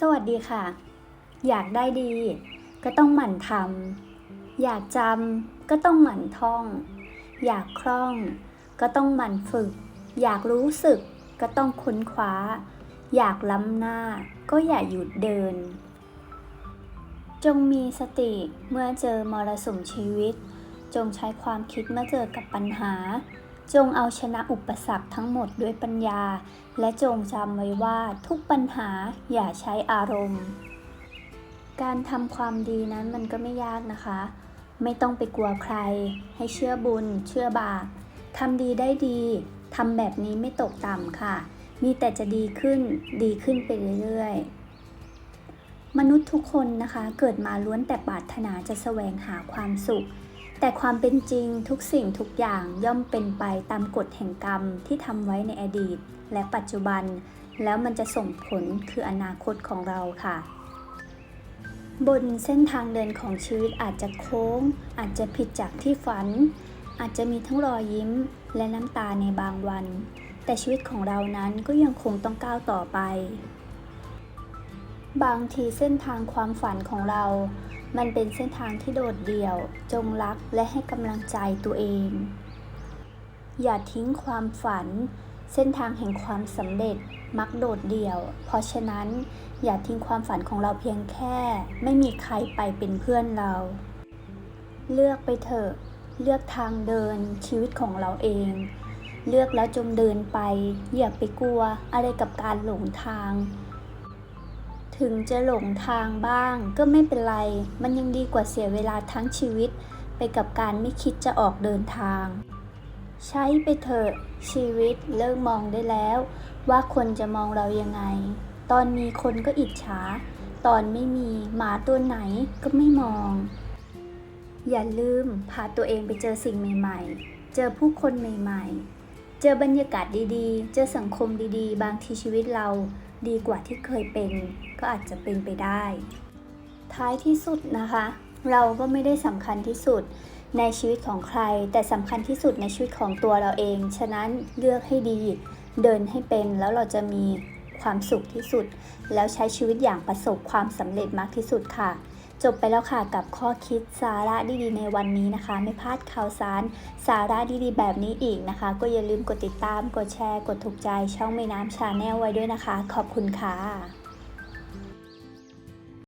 สวัสดีค่ะ อยากได้ดี ก็ต้องหมั่นทำอยากจำก็ต้องหมั่นท่อง อยากคล่อง ก็ต้องหมั่นฝึก อยากรู้สึกก็ต้องค้นคว้า อยากล้ำหน้า ก็อย่าหยุดเดิน จงมีสติเมื่อเจอมรสุมชีวิต จงใช้ความคิดเมื่อเจอกับปัญหา จงเอาชนะอุปสรรคทั้งหมดด้วยปัญญา และจงจำไว้ว่าทุกปัญหาอย่าใช้อารมณ์ การทำความดีนั้นมันก็ไม่ยากนะคะ ไม่ต้องไปกลัวใคร ให้เชื่อบุญ เชื่อบาปทำดีได้ดีทำแบบนี้ไม่ตกต่ำค่ะ มีแต่จะดีขึ้นดีขึ้นไปเรื่อยๆ มนุษย์ทุกคนนะคะ เกิดมาล้วนแต่ปรารถนาจะแสวงหาความสุข แต่ความเป็นจริงทุกสิ่งทุกอย่างย่อมเป็นไปตามกฎแห่งกรรมที่ทำไว้ในอดีต และปัจจุบัน แล้วมันจะส่งผลคืออนาคตของเราค่ะ บนเส้นทางเดินของชีวิตอาจจะโค้ง อาจจะผิดจากที่ฝัน อาจจะมีทั้งรอยยิ้มและน้ำตาในบางวัน แต่ชีวิตของเรานั้นก็ยังคงต้องก้าวต่อไป บางทีเส้นทางความฝันของเรา มันเป็นเส้นทางที่โดดเดี่ยว จงรักและให้กำลังใจตัวเอง อย่าทิ้งความฝัน เส้นทางแห่งความสำเร็จมักโดดเดี่ยว เพราะฉะนั้นอย่าทิ้งความฝันของเราเพียงแค่ ไม่มีใครไปเป็นเพื่อนเรา เลือกไปเถอะ เลือกทางเดินชีวิตของเราเอง เลือกแล้วจงเดินไป อย่าไปกลัวอะไรกับการหลงทาง ถึงจะหลงทางบ้างก็ไม่เป็นไร มันยังดีกว่าเสียเวลาทั้งชีวิต ไปกับการไม่คิดจะออกเดินทาง ใช้ไปเถอะชีวิตเลิกมองได้แล้ว ว่าคนจะมองเรายังไง ตอนมีคนก็อิจฉา ตอนไม่มีหมาตัวไหนก็ไม่มอง อย่าลืมพาตัวเองไปเจอสิ่งใหม่ ๆ เจอผู้คนใหม่ ๆ เจอบรรยากาศดีๆ เจอสังคมดีๆ บางทีชีวิตเรา ดีกว่าที่เคยเป็น ก็อาจจะเป็นไปได้ ท้ายที่สุดนะคะ เราก็ไม่ได้สำคัญที่สุดในชีวิตของใคร แต่สำคัญที่สุดในชีวิตของตัวเราเอง ฉะนั้นเลือกให้ดี เดินให้เป็นแล้วเราจะมีความสุขที่สุด แล้วใช้ชีวิตอย่างประสบความสำเร็จมากที่สุดค่ะ จบไปแล้วค่ะกับข้อคิดสาระดีๆในวันนี้นะคะ ไม่พลาดข่าวสารสาระดีๆ แบบนี้อีกนะคะ ก็อย่าลืมกดติดตามกดแชร์ กดถูกใจช่องไม่น้ำชาแนลไว้ด้วยนะคะ ขอบคุณค่ะ